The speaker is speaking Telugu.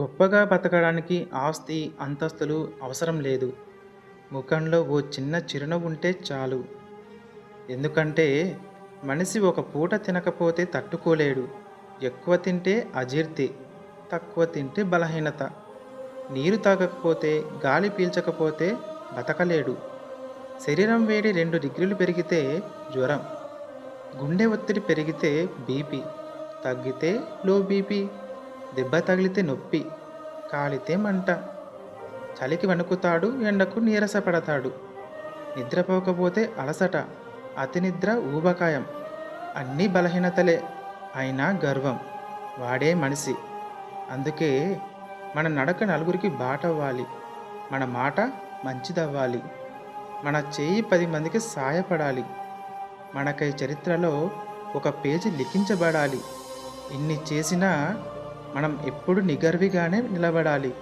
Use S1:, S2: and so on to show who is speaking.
S1: గొప్పగా బతకడానికి ఆస్తి, అంతస్తులు అవసరం లేదు. ముఖంలో ఓ చిన్న చిరునవ్వు ఉంటే చాలు. ఎందుకంటే మనిషి ఒక పూట తినకపోతే తట్టుకోలేడు. ఎక్కువ తింటే అజీర్తి, తక్కువ తింటే బలహీనత. నీరు తాగకపోతే, గాలి పీల్చకపోతే బతకలేడు. శరీరం వేడి రెండు డిగ్రీలు పెరిగితే జ్వరం. గుండె ఒత్తిడి పెరిగితే బీపీ. తగ్గితే లో బీపీ. దెబ్బ తగిలితే నొప్పి. కాలితే మంట. చలికి వణుకుతాడు. ఎండకు నీరసపడతాడు. నిద్రపోకపోతే అలసట. అతి నిద్ర ఊబకాయం. అన్నీ బలహీనతలే. అయినా గర్వం. వాడే మనిషి. అందుకే మన నడక నలుగురికి బాట అవ్వాలి మన మాట మంచిదవ్వాలి. మన చేయి పది మందికి సాయపడాలి. మనకై చరిత్రలో ఒక పేజీ లిఖించబడాలి. ఇన్ని చేసినా మనం ఎప్పుడు నిగర్విగానే నిలబడాలి.